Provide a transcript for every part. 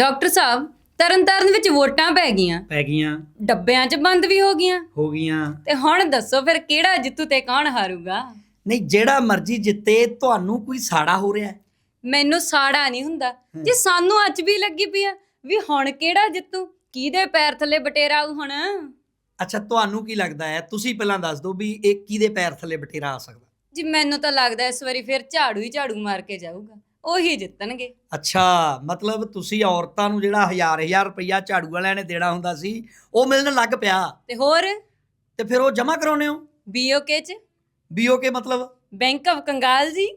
Doctor ਸਾਹਿਬ ਤਰਨਤਾਰਨ ਵਿੱਚ ਵੋਟਾਂ ਪੈ ਗਈਆਂ। ਪੈ ਗਈਆਂ। ਡੱਬਿਆਂ 'ਚ ਬੰਦ ਵੀ ਹੋ ਗਈਆਂ। ਹੋ ਗਈਆਂ। ਤੇ ਹੁਣ ਦੱਸੋ ਫਿਰ ਕਿਹੜਾ ਜਿੱਤੂ ਤੇ ਕੌਣ ਹਾਰੂਗਾ? ਨਹੀਂ ਜਿਹੜਾ ਮਰਜ਼ੀ ਜਿੱਤੇ ਤੁਹਾਨੂੰ ਕੋਈ ਸਾੜਾ ਹੋ ਰਿਹਾ? ਹੈ? ਮੈਨੂੰ ਸਾੜਾ ਨਹੀਂ ਹੁੰਦਾ। ਜੇ ਸਾਨੂੰ ਅੱਜ ਵੀ ਲੱਗੀ ਪਈ ਆ ਵੀ ਹੁਣ ਕਿਹੜਾ ਜਿੱਤੂ? ਕਿਹਦੇ ਪੈਰ ਥੱਲੇ ਬਟੇਰਾ ਆਊ ਹੁਣ? ਅੱਛਾ ਤੁਹਾਨੂੰ ਕੀ ਲੱਗਦਾ ਹੈ? ਤੁਸੀਂ ਪਹਿਲਾਂ ਦੱਸ ਦਿਓ ਵੀ ਇਹ ਕਿਹਦੇ ਪੈਰ ਥੱਲੇ ਬਟੇਰਾ ਆ ਸਕਦਾ? ਜੀ ਮੈਨੂੰ ਤਾਂ ਲੱਗਦਾ ਇਸ ਵਾਰੀ ਫਿਰ ਝਾੜੂ ਹੀ ਝਾੜੂ ਮਾਰ ਕੇ ਜਾਊਗਾ। ਉਹੀ ਜਿੱਤਣਗੇ। ਅੱਛਾ ਮਤਲਬ ਤੁਸੀਂ ਔਰਤਾਂ ਨੂੰ ਜਿਹੜਾ ਹਜ਼ਾਰ ਹਜ਼ਾਰ ਰੁਪਈਆ ਝਾੜੂ ਵਾਲਿਆਂ ਨੇ ਦੇਣਾ ਹੁੰਦਾ ਸੀ ਉਹ ਮਿਲਣ ਲੱਗ ਪਿਆ। ਤੇ ਹੋਰ? ਤੇ ਫਿਰ ਉਹ ਜਮ੍ਹਾਂ ਕਰਾਉਨੇ ਹੋ? ਬੀਓਕੇ 'ਚ? ਬੀਓਕੇ ਮਤਲਬ? ਬੈਂਕ ਆਫ ਕੰਗਾਲ ਜੀ।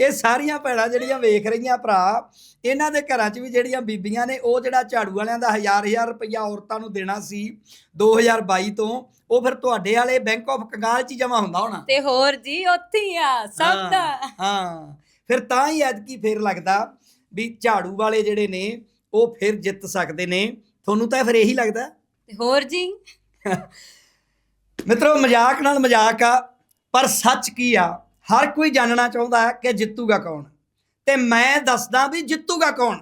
ਇਹ ਸਾਰੀਆਂ ਭੈਣਾਂ ਜਿਹੜੀਆਂ ਵੇਖ ਰਹੀਆਂ ਭਰਾ ਇਹਨਾਂ ਦੇ ਘਰਾਂ 'ਚ ਵੀ ਜਿਹੜੀਆਂ ਬੀਬੀਆਂ ਨੇ ਉਹ ਜਿਹੜਾ ਝਾੜੂ ਵਾਲਿਆਂ ਦਾ ਹਜ਼ਾਰ ਹਜ਼ਾਰ ਰੁਪਈਆ ਔਰਤਾਂ ਨੂੰ ਦੇਣਾ ਸੀ 2022 ਤੋਂ ਉਹ ਫਿਰ ਤੁਹਾਡੇ ਵਾਲੇ ਬੈਂਕ ਆਫ ਕੰਗਾਲ 'ਚ ਹੀ ਜਮ੍ਹਾਂ ਹੁੰਦਾ ਹੋਣਾ। ਤੇ ਹੋਰ ਜੀ ਉੱਥੇ ਹੀ ਆ ਸਭ ਦਾ। ਹਾਂ, ਹਾਂ ਫਿਰ ਤਾਂ ਹੀ ਐਤਕੀ ਫੇਰ ਲੱਗਦਾ ਵੀ ਝਾੜੂ ਵਾਲੇ ਜਿਹੜੇ ਨੇ ਉਹ ਫਿਰ ਜਿੱਤ ਸਕਦੇ ਨੇ। ਤੁਹਾਨੂੰ ਤਾਂ ਫਿਰ ਇਹੀ ਲੱਗਦਾ। ਤੇ ਹੋਰ ਜੀ? ਮਿੱਤਰੋ ਮਜ਼ਾਕ ਨਾਲ ਮਜ਼ਾਕ ਆ ਪਰ ਸੱਚ ਕੀ ਆ? ਹਰ ਕੋਈ ਜਾਣਨਾ ਚਾਹੁੰਦਾ ਹੈ ਕਿ ਜਿੱਤੂਗਾ ਕੌਣ? ਤੇ ਮੈਂ ਦੱਸਦਾ ਵੀ ਜਿੱਤੂਗਾ ਕੌਣ?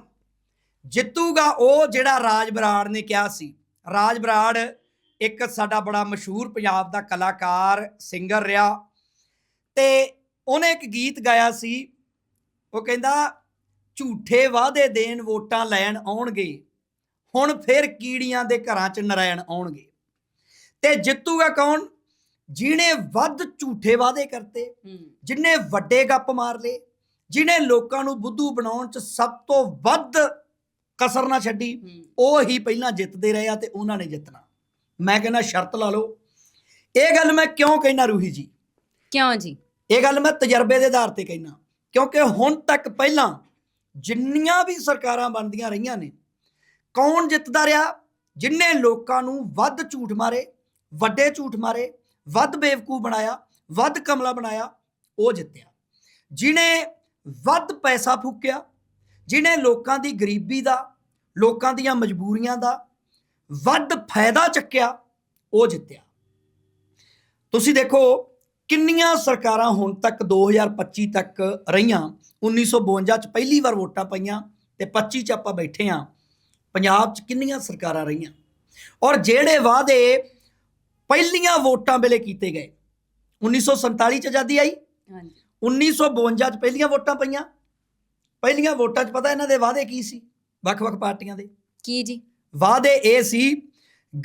ਜਿੱਤੂਗਾ ਉਹ ਜਿਹੜਾ ਰਾਜ ਬਰਾੜ ਨੇ ਕਿਹਾ ਸੀ। ਰਾਜ ਬਰਾੜ ਇੱਕ ਸਾਡਾ ਬੜਾ ਮਸ਼ਹੂਰ ਪੰਜਾਬ ਦਾ ਕਲਾਕਾਰ ਸਿੰਗਰ ਰਿਹਾ ਤੇ ਉਹਨੇ ਇੱਕ ਗੀਤ ਗਾਇਆ ਸੀ ਉਹ ਕਹਿੰਦਾ ਝੂਠੇ ਵਾਅਦੇ ਦੇਣ ਵੋਟਾਂ ਲੈਣ ਆਉਣਗੇ ਹੁਣ ਫਿਰ ਕੀੜੀਆਂ ਦੇ ਘਰਾਂ 'ਚ ਨਰਾਇਣ ਆਉਣਗੇ। ਤੇ ਜਿੱਤੂਗਾ ਕੌਣ? ਜਿਹਨੇ ਵੱਧ ਝੂਠੇ ਵਾਅਦੇ ਕਰਤੇ ਜਿਨੇ ਵੱਡੇ ਗੱਪ ਮਾਰ ਲਏ ਜਿਨੇ ਲੋਕਾਂ ਨੂੰ ਬੁੱਧੂ ਬਣਾਉਣ 'ਚ ਸਭ ਤੋਂ ਵੱਧ ਕਸਰ ਨਾ ਛੱਡੀ ਉਹ ਹੀ ਪਹਿਲਾਂ ਜਿੱਤਦੇ ਰਹੇ ਆ ਤੇ ਉਹਨਾਂ ਨੇ ਜਿੱਤਣਾ। ਮੈਂ ਕਹਿੰਦਾ ਸ਼ਰਤ ਲਾ ਲਓ। ਇਹ ਗੱਲ ਮੈਂ ਕਿਉਂ ਕਹਿਣਾ ਰੂਹੀ ਜੀ? ਕਿਉਂ ਜੀ? ਇਹ ਗੱਲ ਮੈਂ ਤਜਰਬੇ ਦੇ ਆਧਾਰ ਤੇ ਕਹਿਣਾ ਕਿਉਂਕਿ ਹੁਣ ਤੱਕ ਪਹਿਲਾਂ ਜਿੰਨੀਆਂ ਵੀ ਸਰਕਾਰਾਂ ਬਣਦੀਆਂ ਰਹੀਆਂ ਨੇ ਕੌਣ ਜਿੱਤਦਾ ਰਿਹਾ? ਜਿਨਨੇ ਲੋਕਾਂ ਨੂੰ ਵੱਧ ਝੂਠ ਮਾਰੇ ਵੱਡੇ ਝੂਠ ਮਾਰੇ ਵੱਧ ਬੇਵਕੂਫ ਬਣਾਇਆ ਵੱਧ ਕਮਲਾ ਬਣਾਇਆ ਉਹ ਜਿੱਤਿਆ। ਜਿਨੇ ਵੱਧ ਪੈਸਾ ਫੂਕਿਆ ਜਿਨੇ ਲੋਕਾਂ ਦੀ ਗਰੀਬੀ ਦਾ ਲੋਕਾਂ ਦੀਆਂ ਮਜਬੂਰੀਆਂ ਦਾ ਵੱਧ ਫਾਇਦਾ ਚੱਕਿਆ ਉਹ ਜਿੱਤਿਆ। ਤੁਸੀਂ ਦੇਖੋ ਕਿੰਨੀਆਂ ਸਰਕਾਰਾਂ ਹੁਣ ਤੱਕ 2025 ਤੱਕ ਰਹੀਆਂ 1952 ਚ ਪਹਿਲੀ ਵਾਰ ਵੋਟਾਂ ਪਈਆਂ ਤੇ 25 ਚ ਆਪਾਂ ਬੈਠੇ ਆ ਪੰਜਾਬ ਚ ਕਿੰਨੀਆਂ ਸਰਕਾਰਾਂ ਰਹੀਆਂ। ਔਰ ਜਿਹੜੇ ਵਾਅਦੇ ਪਹਿਲੀਆਂ ਵੋਟਾਂ ਵੇਲੇ ਕੀਤੇ ਗਏ 1947 ਚ ਆਜ਼ਾਦੀ ਆਈ ਹਾਂਜੀ। 1952 ਚ ਪਹਿਲੀਆਂ ਵੋਟਾਂ ਪਈਆਂ। ਪਹਿਲੀਆਂ ਵੋਟਾਂ 'ਚ ਪਤਾ ਇਹਨਾਂ ਦੇ ਵਾਅਦੇ ਕੀ ਸੀ ਵੱਖ-ਵੱਖ ਪਾਰਟੀਆਂ ਦੇ? ਕੀ ਜੀ? ਵਾਅਦੇ ਇਹ ਸੀ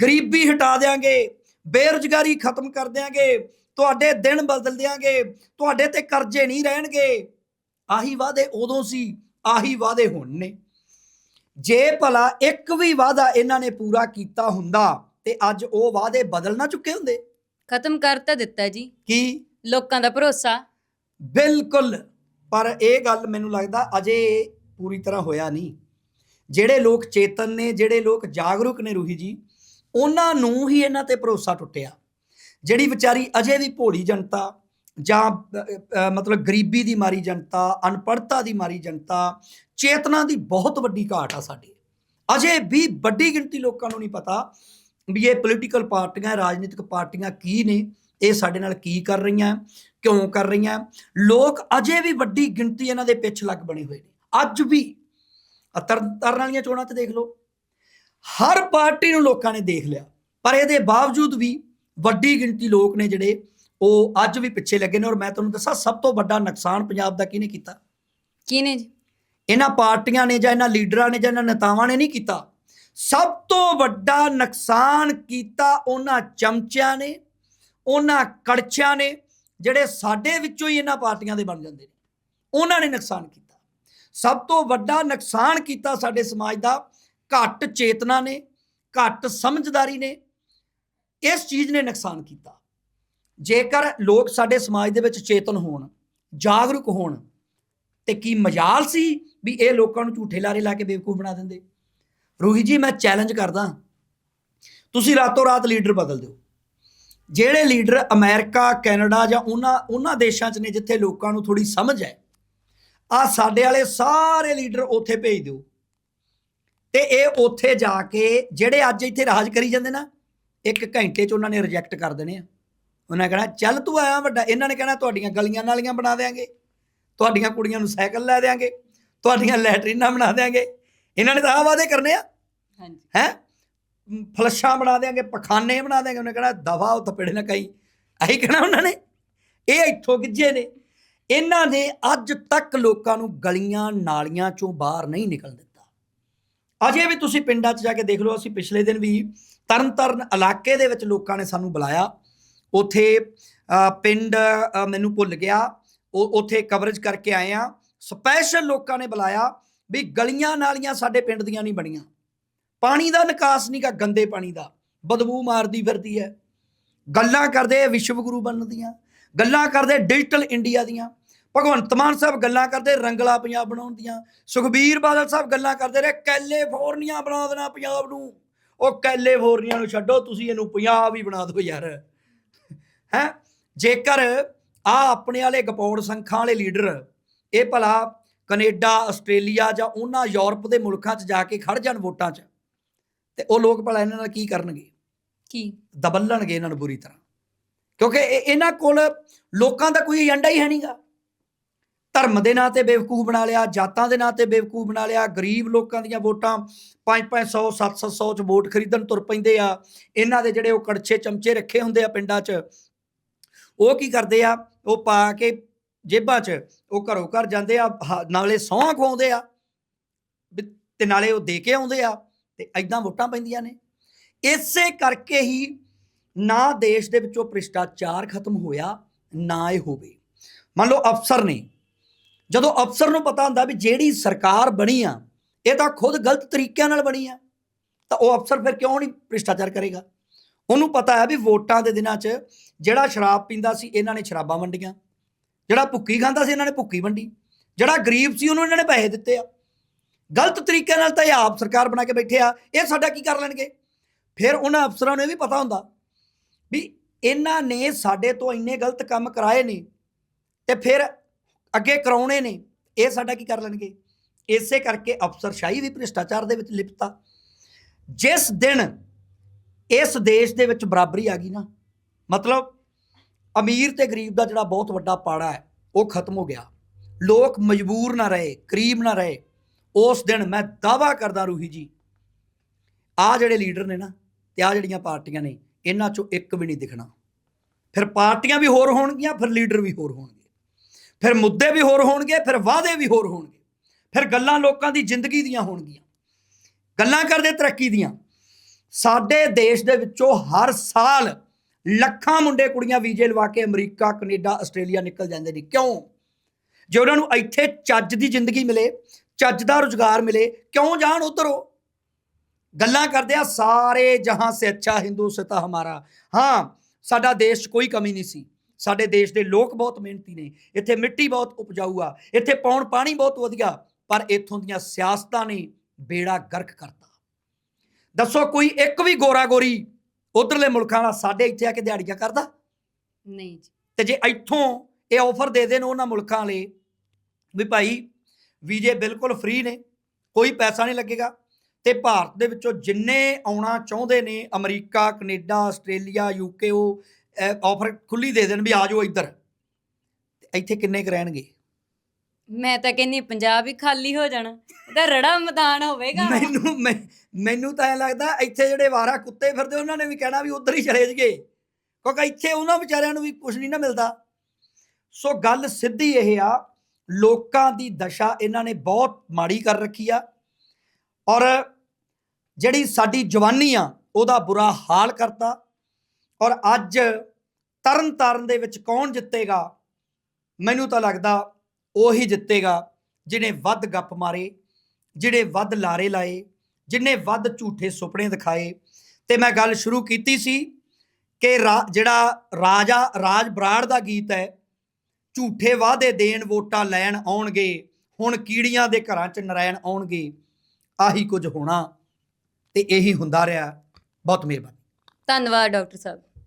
ਗਰੀਬੀ ਹਟਾ ਦੇਾਂਗੇ ਬੇਰੁਜ਼ਗਾਰੀ ਖਤਮ ਕਰ ਦੇਾਂਗੇ ਤੁਹਾਡੇ ਦਿਨ ਬਦਲ ਦੇਾਂਗੇ ਤੁਹਾਡੇ ਤੇ ਕਰਜ਼ੇ ਨਹੀਂ ਰਹਿਣਗੇ। ਆਹੀ ਵਾਅਦੇ ਉਦੋਂ ਸੀ ਆਹੀ ਵਾਅਦੇ ਹੁਣ ਨੇ। ਜੇ ਭਲਾ ਇੱਕ ਵੀ ਵਾਅਦਾ ਇਹਨਾਂ ਨੇ ਪੂਰਾ ਕੀਤਾ ਹੁੰਦਾ ਤੇ ਅੱਜ ਉਹ ਵਾਅਦੇ ਬਦਲ ਨਾ ਚੁੱਕੇ ਹੁੰਦੇ। ਖਤਮ ਕਰ ਤਾਂ ਦਿੱਤਾ ਜੀ। ਕੀ? ਲੋਕਾਂ ਦਾ ਭਰੋਸਾ। ਬਿਲਕੁਲ। ਪਰ ਇਹ ਗੱਲ ਮੈਨੂੰ ਲੱਗਦਾ ਅਜੇ ਪੂਰੀ ਤਰ੍ਹਾਂ ਹੋਇਆ ਨਹੀਂ। ਜਿਹੜੇ ਲੋਕ ਚੇਤਨ ਨੇ, ਜਿਹੜੇ ਲੋਕ ਜਾਗਰੂਕ ਨੇ ਰੂਹੀ ਜੀ, ਉਹਨਾਂ ਨੂੰ ਹੀ ਇਹਨਾਂ ਤੇ ਭਰੋਸਾ ਟੁੱਟਿਆ। ਜਿਹੜੀ ਵਿਚਾਰੀ ਅਜੇ ਵੀ ਭੋਲੀ ਜਨਤਾ ਜਾਂ ਮਤਲਬ ਗਰੀਬੀ ਦੀ ਮਾਰੀ ਜਨਤਾ, ਅਨਪੜ੍ਹਤਾ ਦੀ ਮਾਰੀ ਜਨਤਾ, ਚੇਤਨਾ ਦੀ ਬਹੁਤ ਵੱਡੀ ਘਾਟ ਆ ਸਾਡੀ। ਅਜੇ ਵੀ ਵੱਡੀ ਗਿਣਤੀ ਲੋਕਾਂ ਨੂੰ ਨਹੀਂ ਪਤਾ ਵੀ ਇਹ ਪੋਲੀਟੀਕਲ ਪਾਰਟੀਆਂ, ਰਾਜਨੀਤਿਕ ਪਾਰਟੀਆਂ ਕੀ ਨੇ, ਇਹ ਸਾਡੇ ਨਾਲ ਕੀ ਕਰ ਰਹੀਆਂ, ਕਿਉਂ ਕਰ ਰਹੀਆਂ। ਲੋਕ ਅਜੇ ਵੀ ਵੱਡੀ ਗਿਣਤੀ ਇਹਨਾਂ ਦੇ ਪਿੱਛ ਲੱਗ ਬਣੇ ਹੋਏ ਨੇ। ਅੱਜ ਵੀ ਤਰਨ ਤਰਨ ਵਾਲੀਆਂ ਚੋਣਾਂ ਤੇ ਦੇਖ ਲਓ। ਹਰ ਪਾਰਟੀ ਨੂੰ ਲੋਕਾਂ ਨੇ ਦੇਖ ਲਿਆ। ਪਰ ਇਹਦੇ ਬਾਵਜੂਦ ਵੀ ਵੱਡੀ ਗਿਣਤੀ ਲੋਕ ਨੇ ਜਿਹੜੇ ਉਹ ਅੱਜ ਵੀ ਪਿੱਛੇ ਲੱਗੇ ਨੇ ਔਰ ਮੈਂ ਤੁਹਾਨੂੰ ਦੱਸਾਂ ਸਭ ਤੋਂ ਵੱਡਾ ਨੁਕਸਾਨ ਪੰਜਾਬ ਦਾ ਕਿਹਨੇ ਕੀਤਾ? ਕੀ ਨੇ ਜੀ? ਇਹਨਾਂ ਪਾਰਟੀਆਂ ਨੇ ਜਾਂ ਇਹਨਾਂ ਲੀਡਰਾਂ ਨੇ ਜਾਂ ਇਹਨਾਂ ਨੇਤਾਵਾਂ ਨੇ ਨਹੀਂ ਕੀਤਾ। ਸਭ ਤੋਂ ਵੱਡਾ ਨੁਕਸਾਨ ਕੀਤਾ ਉਹਨਾਂ ਚਮਚਿਆਂ ਨੇ ਉਹਨਾਂ ਕੜਛਿਆਂ ਨੇ ਜਿਹੜੇ ਸਾਡੇ ਵਿੱਚੋਂ ਹੀ ਇਹਨਾਂ ਪਾਰਟੀਆਂ ਦੇ ਬਣ ਜਾਂਦੇ ਨੇ। ਉਹਨਾਂ ਨੇ ਨੁਕਸਾਨ ਕੀਤਾ। ਸਭ ਤੋਂ ਵੱਡਾ ਨੁਕਸਾਨ ਕੀਤਾ ਸਾਡੇ ਸਮਾਜ ਦਾ, ਘੱਟ ਚੇਤਨਾ ਨੇ, ਘੱਟ ਸਮਝਦਾਰੀ ਨੇ, ਇਸ ਚੀਜ਼ ਨੇ ਨੁਕਸਾਨ ਕੀਤਾ। ਜੇਕਰ ਲੋਕ ਸਾਡੇ ਸਮਾਜ ਦੇ ਵਿੱਚ ਚੇਤਨ ਹੋਣ, ਜਾਗਰੂਕ ਹੋਣ, ਤੇ ਕੀ ਮਜਾਲ ਸੀ ਵੀ ਇਹ ਲੋਕਾਂ ਨੂੰ ਝੂਠੇ ਲਾਰੇ ਲਾ ਕੇ ਬੇਵਕੂਫ ਬਣਾ ਦਿੰਦੇ? ਰੂਹੀ ਜੀ, ਮੈਂ ਚੈਲੰਜ ਕਰਦਾ ਤੁਸੀਂ ਰਾਤੋਂ ਰਾਤ ਲੀਡਰ ਬਦਲ ਦਿਓ। ਜਿਹੜੇ ਲੀਡਰ ਅਮਰੀਕਾ, ਕੈਨੇਡਾ ਜਾਂ ਉਹਨਾਂ ਉਹਨਾਂ ਦੇਸ਼ਾਂ 'ਚ ਨੇ ਜਿੱਥੇ ਲੋਕਾਂ ਨੂੰ ਥੋੜੀ ਸਮਝ ਹੈ ਆ ਸਾਡੇ ਵਾਲੇ ਸਾਰੇ ਲੀਡਰ ਉੱਥੇ ਭੇਜ ਦਿਓ। ਤੇ ਇਹ ਉੱਥੇ ਜਾ ਕੇ ਜਿਹੜੇ ਅੱਜ ਇੱਥੇ ਰਾਜ ਕਰੀ ਜਾਂਦੇ ਨਾ ਇੱਕ ਘੰਟੇ 'ਚ ਉਹਨਾਂ ਨੇ ਰਿਜੈਕਟ ਕਰ ਦੇਣੇ ਆ। ਉਹਨਾਂ ਕਹਿਣਾ ਚੱਲ ਤੂੰ ਆਇਆ ਵੱਡਾ। ਇਹਨਾਂ ਨੇ ਕਹਿਣਾ ਤੁਹਾਡੀਆਂ ਗਲੀਆਂ ਨਾਲੀਆਂ ਬਣਾ ਦੇਾਂਗੇ ਤੁਹਾਡੀਆਂ ਕੁੜੀਆਂ ਨੂੰ ਸਾਈਕਲ ਲੈ ਦੇਾਂਗੇ ਤੁਹਾਡੀਆਂ ਲੈਟਰੀਨਾਂ ਬਣਾ ਦਿਆਂਗੇ। ਇਹਨਾਂ ਨੇ ਤਾਂ ਆਹ ਵਾਅਦੇ ਕਰਨੇ ਆ। ਹਾਂਜੀ। ਹੈ? ਫਲਸ਼ਾਂ ਬਣਾ ਦੇਾਂਗੇ ਪਖਾਨੇ ਬਣਾ ਦੇਾਂਗੇ ਉਹਨੇ ਕਹਿਣਾ ਦਵਾ ਉਹ ਥਪੜੇ ਨਾ ਕਈ ਆਹੀ ਕਹਿਣਾ ਉਹਨਾਂ ਨੇ। ਇਹ ਇੱਥੋਂ ਗਿੱਜੇ ਨੇ। ਇਹਨਾਂ ਨੇ ਅੱਜ ਤੱਕ ਲੋਕਾਂ ਨੂੰ ਗਲੀਆਂ ਨਾਲੀਆਂ ਚੋਂ ਬਾਹਰ ਨਹੀਂ ਨਿਕਲ ਦਿੱਤਾ। ਅਜੇ ਵੀ ਤੁਸੀਂ ਪਿੰਡਾਂ 'ਚ ਜਾ ਕੇ ਦੇਖ ਲਓ, ਅਸੀਂ ਪਿਛਲੇ ਦਿਨ ਵੀ ਤਰਨਤਾਰਨ ਇਲਾਕੇ ਦੇ ਵਿੱਚ ਲੋਕਾਂ ਨੇ ਸਾਨੂੰ ਬੁਲਾਇਆ। ਉਥੇ ਪਿੰਡ ਮੈਨੂੰ ਭੁੱਲ ਗਿਆ। ਉਹ ਉਥੇ ਕਵਰੇਜ ਕਰਕੇ ਆਏ ਆ ਸਪੈਸ਼ਲ ਲੋਕਾਂ ਨੇ ਬੁਲਾਇਆ ਵੀ ਗਲੀਆਂ ਨਾਲੀਆਂ ਸਾਡੇ ਪਿੰਡ ਦੀਆਂ ਨਹੀਂ ਬਣੀਆਂ। ਪਾਣੀ ਦਾ ਨਿਕਾਸ ਨਹੀਂ ਕਾ ਗੰਦੇ ਪਾਣੀ ਦਾ। ਬਦਬੂ ਮਾਰਦੀ ਫਿਰਦੀ ਹੈ। ਗੱਲਾਂ ਕਰਦੇ ਵਿਸ਼ਵ ਗੁਰੂ ਬਣਨ ਦੀਆਂ ਗੱਲਾਂ ਕਰਦੇ ਡਿਜੀਟਲ ਇੰਡੀਆ ਦੀਆਂ। ਭਗਵੰਤ ਮਾਨ ਸਾਹਿਬ ਗੱਲਾਂ ਕਰਦੇ ਰੰਗਲਾ ਪੰਜਾਬ ਬਣਾਉਣ ਦੀਆਂ। ਸੁਖਬੀਰ ਬਾਦਲ ਸਾਹਿਬ ਗੱਲਾਂ ਕਰਦੇ ਰਹੇ ਕੈਲੀਫੋਰਨੀਆ ਬਣਾ ਦੇਣਾ ਪੰਜਾਬ ਨੂੰ। ਉਹ ਕੈਲੀਫੋਰਨੀਆ ਨੂੰ ਛੱਡੋ ਤੁਸੀਂ ਇਹਨੂੰ ਪੰਜਾਬ ਹੀ ਬਣਾ ਦਿਓ ਯਾਰ। ਹੈ? ਜੇਕਰ ਆ ਆਪਣੇ ਵਾਲੇ ਗਪੌੜ ਸੰਖਾਂ ਵਾਲੇ ਲੀਡਰ ਇਹ ਭਲਾ ਕੈਨੇਡਾ ਆਸਟ੍ਰੇਲੀਆ ਜਾਂ ਉਹਨਾਂ ਯੂਰਪ ਦੇ ਮੁਲਕਾਂ 'ਚ ਜਾ ਕੇ ਖੜ ਜਾਣ ਵੋਟਾਂ 'ਚ ਤੇ ਉਹ ਲੋਕ ਭਲਾ ਇਹਨਾਂ ਨਾਲ ਕੀ ਕਰਨਗੇ? ਕੀ? ਦਬਲਣਗੇ ਇਹਨਾਂ ਨੂੰ ਬੁਰੀ ਤਰ੍ਹਾਂ। ਕਿਉਂਕਿ ਇਹ- ਇਹਨਾਂ ਕੋਲ ਲੋਕਾਂ ਦਾ ਕੋਈ ਏਜੰਡਾ ਹੀ ਹੈ ਨਹੀਂਗਾ ਧਰਮ ਦੇ ਨਾਂ ਤੇ ਬੇਵਕੂਫ ਬਣਾ ਲਿਆ, ਜਾਤਾਂ ਦੇ ਨਾਂ ਤੇ ਬੇਵਕੂਫ ਬਣਾ ਲਿਆ, ਗਰੀਬ ਲੋਕਾਂ ਦੀਆਂ ਵੋਟਾਂ 5-500 700 ਚ ਵੋਟ ਖਰੀਦਣ ਤੁਰ ਪੈਂਦੇ ਆ। ਇਹਨਾਂ ਦੇ ਜਿਹੜੇ ਉਹ ਕੜਛੇ ਚਮਚੇ ਰੱਖੇ ਹੁੰਦੇ ਆ ਪਿੰਡਾਂ 'ਚ, ਉਹ ਕੀ ਕਰਦੇ ਆ? ਉਹ ਪਾ ਕੇ ਜੇਬਾਂ 'ਚ, ਉਹ ਘਰੋਂ ਘਰ ਜਾਂਦੇ ਆ, ਹ- ਨਾਲੇ ਸਹੁੰ ਖਵਾਉਂਦੇ ਆ, ਵੀ- ਤੇ ਨਾਲੇ ਉਹ ਦੇ ਕੇ ਆਉਂਦੇ ਆ, ਤੇ ਐਦਾਂ ਵੋਟਾਂ ਪੈਂਦੀਆਂ ਨੇ। ਇਸੇ ਕਰਕੇ ਹੀ ਨਾ ਦੇਸ਼ ਦੇ ਵਿੱਚੋਂ ਭ੍ਰਿਸ਼ਟਾਚਾਰ ਖਤਮ ਹੋਇਆ, ਨਾ ਇਹ ਹੋਵੇ। ਮੰਨ ਲਓ ਅਫਸਰ ਨੇ, ਜਦੋਂ ਅਫਸਰ ਨੂੰ ਪਤਾ ਹੁੰਦਾ ਵੀ ਜਿਹੜੀ ਸਰਕਾਰ ਬਣੀ ਆ, ਇਹ ਤਾਂ ਖੁਦ ਗਲਤ ਤਰੀਕਿਆਂ ਨਾਲ ਬਣੀ ਆ, ਤਾਂ ਉਹ ਅਫਸਰ ਫਿਰ ਕਿਉਂ ਨਹੀਂ ਭ੍ਰਿਸ਼ਟਾਚਾਰ ਕਰੇਗਾ? ਉਹਨੂੰ ਪਤਾ ਹੈ ਵੀ ਵੋਟਾਂ ਦੇ ਦਿਨਾਂ 'ਚ ਜਿਹੜਾ ਸ਼ਰਾਬ ਪੀਂਦਾ ਸੀ, ਇਹਨਾਂ ਨੇ ਸ਼ਰਾਬਾਂ ਵੰਡੀਆਂ। ਜਿਹੜਾ ਭੁੱਕੀ ਖਾਂਦਾ ਸੀ, ਇਹਨਾਂ ਨੇ ਭੁੱਕੀ ਵੰਡੀ। ਜਿਹੜਾ ਗਰੀਬ ਸੀ, ਉਹਨੂੰ ਇਹਨਾਂ ਨੇ ਪੈਸੇ ਦਿੱਤੇ ਆ। ਗਲਤ ਤਰੀਕੇ ਨਾਲ ਤਾਂ ਇਹ ਆਪ ਸਰਕਾਰ ਬਣਾ ਕੇ ਬੈਠੇ ਆ। ਇਹ ਸਾਡਾ ਕੀ ਕਰ ਲੈਣਗੇ? ਫਿਰ ਉਹਨਾਂ ਅਫਸਰਾਂ ਨੂੰ ਇਹ ਵੀ ਪਤਾ ਹੁੰਦਾ ਵੀ ਇਹਨਾਂ ਨੇ ਸਾਡੇ ਤੋਂ ਇੰਨੇ ਗਲਤ ਕੰਮ ਕਰਾਏ ਨੇ ਤੇ ਫਿਰ ਅੱਗੇ ਕਰਾਉਣੇ ਨੇ, ਇਹ ਸਾਡਾ ਕੀ ਕਰ ਲੈਣਗੇ? ਇਸੇ ਕਰਕੇ ਅਫਸਰਸ਼ਾਹੀ ਵੀ ਭ੍ਰਿਸ਼ਟਾਚਾਰ ਦੇ ਵਿੱਚ ਲਿਪਤਾ ਜਿਸ ਦਿਨ ਇਸ ਦੇਸ਼ ਦੇ ਵਿੱਚ ਬਰਾਬਰੀ ਆ ਗਈ ਨਾ, ਮਤਲਬ ਅਮੀਰ ਤੇ ਗਰੀਬ ਦਾ ਜਿਹੜਾ ਬਹੁਤ ਵੱਡਾ ਪਾੜਾ ਹੈ, ਉਹ ਖਤਮ ਹੋ ਗਿਆ। ਲੋਕ ਮਜਬੂਰ ਨਾ ਰਹੇ, ਕਰੀਬ ਨਾ ਰਹੇ। ਉਸ ਦਿਨ ਮੈਂ ਦਾਵਾ ਕਰਦਾ ਰੂਹੀ ਜੀ ਆ ਜਿਹੜੇ ਲੀਡਰ ਨੇ ਨਾ ਤੇ ਆ ਜਿਹੜੀਆਂ ਪਾਰਟੀਆਂ ਨੇ ਇਹਨਾਂ ਚੋਂ ਇੱਕ ਵੀ ਨਹੀਂ ਦਿਖਣਾ। ਫਿਰ ਪਾਰਟੀਆਂ ਵੀ ਹੋਰ ਹੋਣਗੀਆਂ, ਫਿਰ ਲੀਡਰ ਵੀ ਹੋਰ ਹੋਣਗੇ। ਫਿਰ ਮੁੱਦੇ ਵੀ ਹੋਰ ਹੋਣਗੇ, ਫਿਰ ਵਾਅਦੇ ਵੀ ਹੋਰ ਹੋਣਗੇ। ਫਿਰ ਗੱਲਾਂ ਲੋਕਾਂ ਦੀ ਜ਼ਿੰਦਗੀ ਦੀਆਂ ਹੋਣਗੀਆਂ। ਗੱਲਾਂ ਕਰਦੇ ਤਰੱਕੀ ਦੀਆਂ। ਸਾਡੇ ਦੇਸ਼ ਦੇ ਵਿੱਚੋਂ ਹਰ ਸਾਲ ਲੱਖਾਂ ਮੁੰਡੇ ਕੁੜੀਆਂ ਵੀਜ਼ੇ ਲਵਾ ਕੇ ਅਮਰੀਕਾ, ਕੈਨੇਡਾ, ਆਸਟ੍ਰੇਲੀਆ ਨਿਕਲ ਜਾਂਦੇ ਨੇ। ਕਿਉਂ? ਜੇ ਉਹਨਾਂ ਨੂੰ ਇੱਥੇ ਚੱਜ ਦੀ ਜ਼ਿੰਦਗੀ ਮਿਲੇ, ਚੱਜ ਦਾ ਰੁਜ਼ਗਾਰ ਮਿਲੇ, ਕਿਉਂ ਜਾਣ ਉਧਰ? ਗੱਲਾਂ ਕਰਦੇ ਆ ਸਾਰੇ ਜਹਾਂ ਸੇ ਅੱਛਾ ਹਿੰਦੂ ਸਿਤਾ ਹਮਾਰਾ। ਹਾਂ ਸਾਡਾ ਦੇਸ਼ 'ਚ ਕੋਈ ਕਮੀ ਨਹੀਂ ਸੀ। ਸਾਡੇ ਦੇਸ਼ ਦੇ ਲੋਕ ਬਹੁਤ ਮਿਹਨਤੀ ਨੇ। ਇੱਥੇ ਮਿੱਟੀ ਬਹੁਤ ਉਪਜਾਊ ਆ ਇੱਥੇ ਪੌਣ ਪਾਣੀ ਬਹੁਤ ਵਧੀਆ। ਪਰ ਇੱਥੋਂ ਦੀਆਂ ਸਿਆਸਤਾਂ ਨੇ ਬੇੜਾ ਗਰਕ ਕਰਤਾ। ਦੱਸੋ ਕੋਈ ਇੱਕ ਵੀ ਗੋਰਾ ਗੋਰੀ ਉਧਰਲੇ ਮੁਲਕਾਂ ਦਾ ਸਾਡੇ ਇੱਥੇ ਆ ਕੇ ਦਿਹਾੜੀਆਂ ਕਰਦਾ? ਨਹੀਂ ਜੀ। ਤੇ ਜੇ ਇੱਥੋਂ ਇਹ ਆਫਰ ਦੇ ਦੇਣ ਉਹਨਾਂ ਮੁਲਕਾਂ ਲਈ ਵੀ ਭਾਈ ਵੀਜ਼ੇ ਬਿਲਕੁਲ ਫ੍ਰੀ ਨੇ ਕੋਈ ਪੈਸਾ ਨਹੀਂ ਲੱਗੇਗਾ। ਤੇ ਭਾਰਤ ਦੇ ਵਿੱਚੋਂ ਜਿੰਨੇ ਆਉਣਾ ਚਾਹੁੰਦੇ ਨੇ ਅਮਰੀਕਾ ਕੈਨੇਡਾ ਆਸਟ੍ਰੇਲੀਆ ਯੂਕੇ ਉਹ ਆਫਰ ਖੁੱਲੀ ਦੇ ਦੇਣ ਵੀ ਆ ਜਾਓ ਇੱਧਰ। ਤੇ ਇੱਥੇ ਕਿੰਨੇ ਕੁ ਰਹਿਣਗੇ? ਮੈਂ ਤਾਂ ਕਹਿੰਨੀ ਪੰਜਾਬ ਹੀ ਖਾਲੀ ਹੋ ਜਾਣਾ। ਇਹਦਾ ਰੜਾ ਮੈਦਾਨ ਹੋਵੇਗਾ। ਮੈਨੂੰ ਮੈਂ- ਮੈਨੂੰ ਤਾਂ ਐ ਲੱਗਦਾ ਇੱਥੇ ਜਿਹੜੇ ਵਾਰਾ ਕੁੱਤੇ ਫਿਰਦੇ ਉਹਨਾਂ ਨੇ ਵੀ ਕਹਿਣਾ ਵੀ ਉਧਰ ਹੀ ਚਲੇ ਜਗੇ ਕਿਉਂਕਿ ਇੱਥੇ ਉਹਨਾਂ ਵਿਚਾਰਿਆਂ ਨੂੰ ਵੀ ਕੁਝ ਨਹੀਂ ਨਾ ਮਿਲਦਾ। ਸੋ ਗੱਲ ਸਿੱਧੀ ਇਹ ਆ ਲੋਕਾਂ ਦੀ ਦਸ਼ਾ ਇਹਨਾਂ ਨੇ ਬਹੁਤ ਮਾੜੀ ਕਰ ਰੱਖੀ ਆ। ਔਰ ਜਿਹੜੀ ਸਾਡੀ ਜਵਾਨੀ ਆ, ਉਹਦਾ ਬੁਰਾ ਹਾਲ ਕਰਤਾ। ਔਰ ਅੱਜ ਤਰਨ ਤਾਰਨ ਦੇ ਵਿੱਚ ਕੌਣ ਜਿੱਤੇਗਾ? ਮੈਨੂੰ ਤਾਂ ਲੱਗਦਾ ਉਹੀ ਜਿੱਤੇਗਾ ਜਿਹਨੇ ਵੱਧ ਗੱਪ ਮਾਰੇ ਜਿਹੜੇ ਵੱਧ ਲਾਰੇ ਲਾਏ ਜਿਨੇ ਵੱਧ ਝੂਠੇ ਸੁਪਨੇ ਦਿਖਾਏ। ਤੇ ਮੈਂ ਗੱਲ ਸ਼ੁਰੂ ਕੀਤੀ ਸੀ ਕਿ ਰਾ- ਜਿਹੜਾ ਰਾਜਾ, ਰਾਜ ਬਰਾੜ ਦਾ ਗੀਤ ਹੈ, ਝੂਠੇ ਵਾਅਦੇ ਦੇਣ, ਵੋਟਾਂ ਲੈਣ ਆਉਣਗੇ, ਹੁਣ ਕੀੜੀਆਂ ਦੇ ਘਰਾਂ 'ਚ ਨਰਾਇਣ ਆਉਣਗੇ, ਆਹੀ ਕੁਝ ਹੋਣਾ। ਤੇ ਇਹੀ ਹੁੰਦਾ ਰਿਹਾ। ਬਹੁਤ ਮਿਹਰਬਾਨੀ। ਧੰਨਵਾਦ ਡਾਕਟਰ ਸਾਹਿਬ।